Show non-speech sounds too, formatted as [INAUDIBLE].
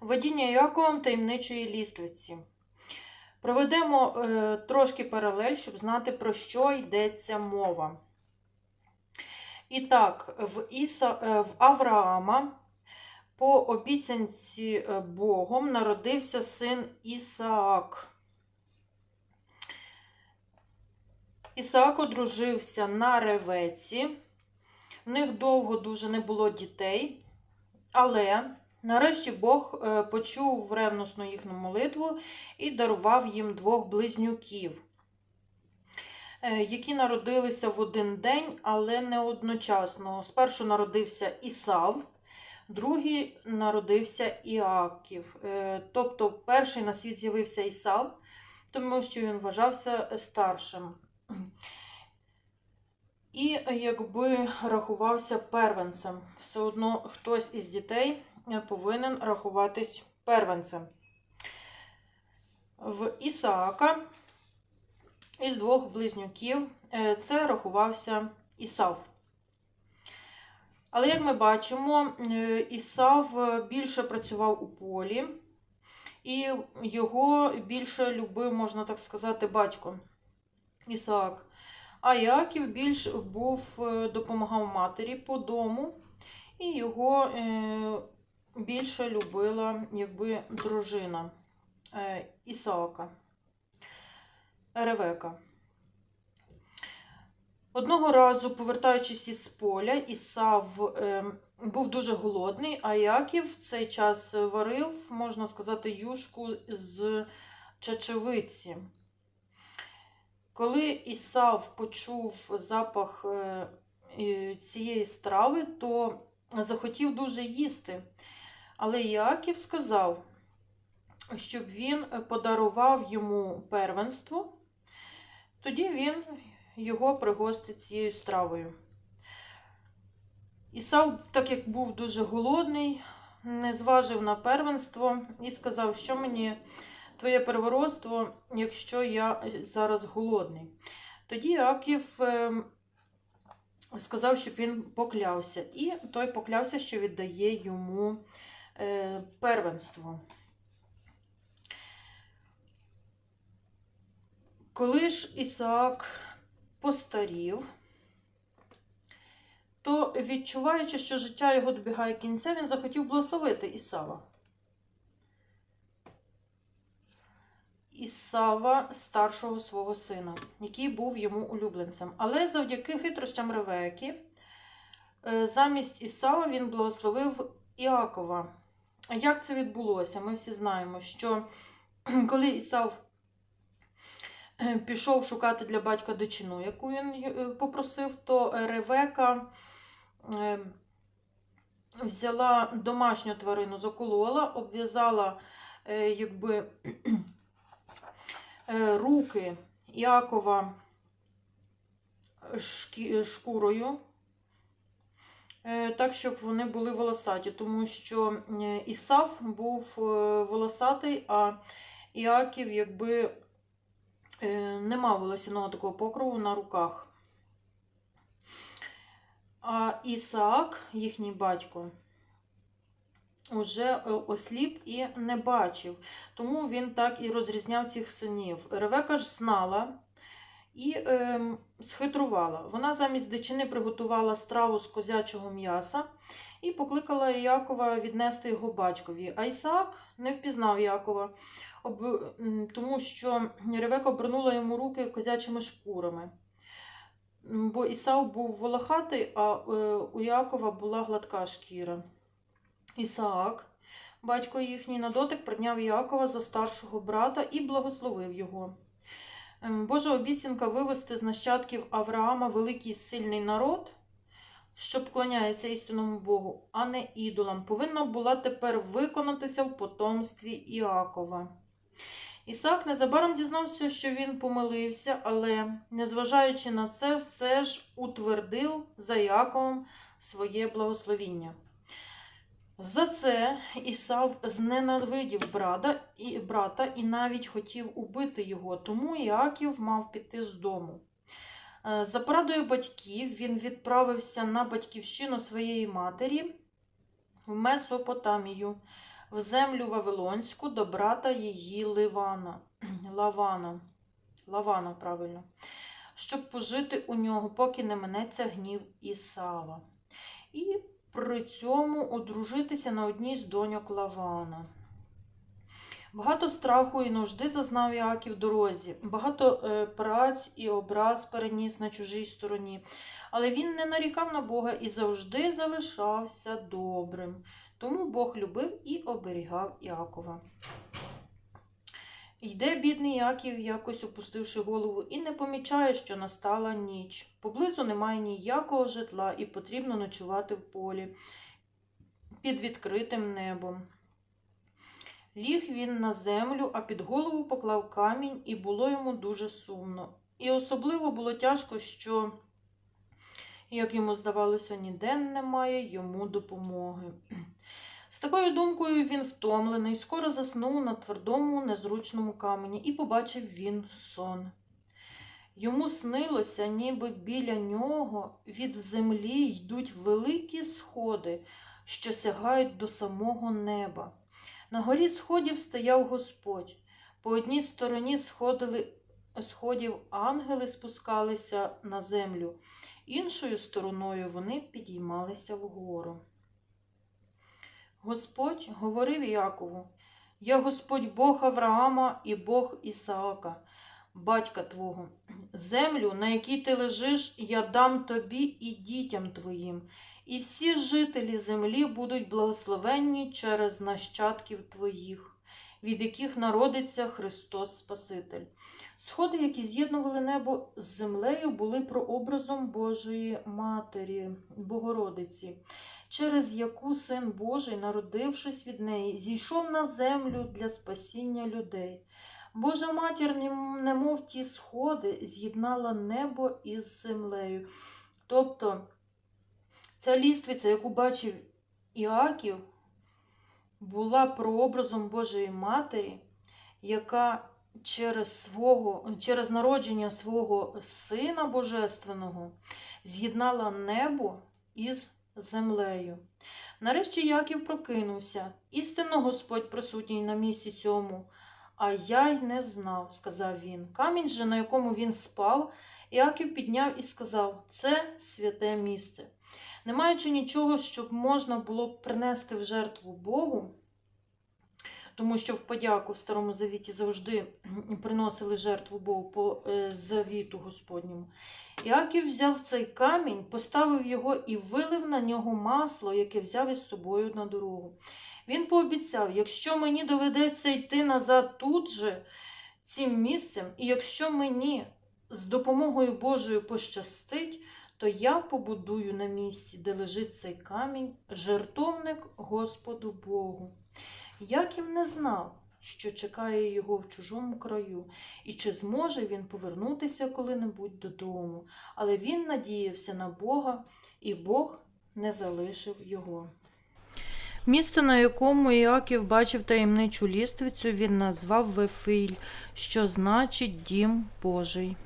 Водіння Яковом таємничої ліствиці. Проведемо е, трошки паралель, щоб знати, про що йдеться мова. І так, в, Іса, е, в Авраама по обіцянці е, Богом народився син Ісаак. Ісаак одружився на Ревеці. В них довго дуже не було дітей, але нарешті Бог е, почув ревнусну їхню молитву і дарував їм двох близнюків, е, які народилися в один день, але не одночасно. Спершу народився Ісав, другий народився Іаків. Е, Тобто перший на світ з'явився Ісав, тому що він вважався старшим. І якби рахувався первенцем. Все одно хтось із дітей повинен рахуватись первенцем. В Ісаака із двох близнюків е, це рахувався Ісав. Але як ми бачимо, е, Ісав більше працював у полі, і його більше любив, можна так сказати, батько Ісаак. А Яків більш був е, допомагав матері по дому, і його більше любила якби дружина е, Ісаака Ревека. Одного разу, повертаючись із поля, Ісав е, був дуже голодний, а Яків в цей час варив, можна сказати, юшку з чечевиці. Коли Ісав почув запах е, цієї страви, то захотів дуже їсти. Але Яків сказав, щоб він подарував йому первенство, тоді він його пригостить цією стравою. Ісав, так як був дуже голодний, не зважив на первенство і сказав, що мені твоє первородство, якщо я зараз голодний. Тоді Яків е, сказав, щоб він поклявся, і той поклявся, що віддає йому первенство. Коли ж Ісаак постарів, то, відчуваючи, що життя його добігає кінця, він захотів благословити Ісава. Ісава, старшого свого сина, який був йому улюбленцем. Але завдяки хитрощам Ревеки, е, замість Ісава він благословив Іакова. Як це відбулося? Ми всі знаємо, що [CLEARS THROAT] коли Ісав е, пішов шукати для батька дичину, яку він е, попросив, то Ревека взяла домашню тварину, заколола, обв'язала якби [CLEARS THROAT] руки Якова шкурою, е, так, щоб вони були волосаті, тому що е, Ісав був е, волосатий, а Іаків якби не мав волосяного такого покрову на руках. А Ісаак, їхній батько, уже осліп і не бачив. Тому він так і розрізняв цих синів. Ревека ж знала і е, схитрувала. Вона замість дичини приготувала страву з козячого м'яса і покликала Якова віднести його батькові. А Ісаак не впізнав Якова, тому що Ревека обернула йому руки козячими шкурами. Бо Ісав був волохатий, а е, у Якова була гладка шкіра. Ісаак, батько їхній, на дотик прийняв Якова за старшого брата і благословив його. Ем, Божа обіцянка вивести з нащадків Авраама великий сильний народ, що вклоняється істинному Богу, а не ідолам, повинна була тепер виконатися в потомстві Іакова. Ісаак незабаром дізнався, що він помилився, але, незважаючи на це, все ж утвердив за Яковом своє благословіння. За це Ісав зненавидів брата і, брата і навіть хотів убити його, тому Іаків мав піти з дому. Е, За порадою батьків він відправився на батьківщину своєї матері в Месопотамію, в землю Вавилонську до брата її Ливана, [CLEARS THROAT] Лавана, Лавана, правильно, щоб пожити у нього, поки не минеться гнів Ісава. І при цьому одружитися на одній з доньок Лавана. Багато страху і нужди зазнав Іаків в дорозі, багато е, праць і образ переніс на чужій стороні, але він не нарікав на Бога і завжди залишався добрим. Тому Бог любив і оберігав Іакова. Йде бідний Яків, якось опустивши голову, і не помічає, що настала ніч. Поблизу немає ніякого житла і потрібно ночувати в полі під відкритим небом. Ліг він на землю, а під голову поклав камінь, і було йому дуже сумно. І особливо було тяжко, що, як йому здавалося, ніде немає йому допомоги. З такою думкою він втомлений, скоро заснув на твердому, незручному камені, і побачив він сон. Йому снилося, ніби біля нього від землі йдуть великі сходи, що сягають до самого неба. На горі сходів стояв Господь. По одній стороні сходили, сходів ангели спускалися на землю, іншою стороною вони підіймалися вгору. Господь говорив Якову, я Господь Бог Авраама і Бог Ісаака, батька Твого. Землю, на якій ти лежиш, я дам тобі і дітям твоїм, і всі жителі землі будуть благословенні через нащадків твоїх, від яких народиться Христос Спаситель. Сходи, які з'єднували небо з землею, були прообразом Божої Матері, Богородиці, через яку Син Божий, народившись від неї, зійшов на землю для спасіння людей. Божа матір, немов ті сходи, з'єднала небо із землею. Тобто ця ліствиця, яку бачив Іаків, була прообразом Божої Матері, яка через, свого, через народження свого Сина Божественного з'єднала небо із землею. Нарешті Яків прокинувся. Істинно Господь присутній на місці цьому. А я й не знав, сказав він. Камінь же, на якому він спав, Іаків підняв і сказав: Це святе місце. Не маючи нічого, щоб можна було принести в жертву Богу, тому що в подяку в Старому Завіті завжди приносили жертву Богу по е, завіту Господньому. Іаків взяв цей камінь, поставив його і вилив на нього масло, яке взяв із собою на дорогу. Він пообіцяв, якщо мені доведеться йти назад тут же, цим місцем, і якщо мені з допомогою Божою пощастить, то я побудую на місці, де лежить цей камінь, жертовник Господу Богу. Яків не знав, що чекає його в чужому краю, і чи зможе він повернутися коли-небудь додому. Але він надіявся на Бога, і Бог не залишив його. Місце, на якому Іаків бачив таємничу ліствицю, він назвав Вефиль, що значить Дім Божий.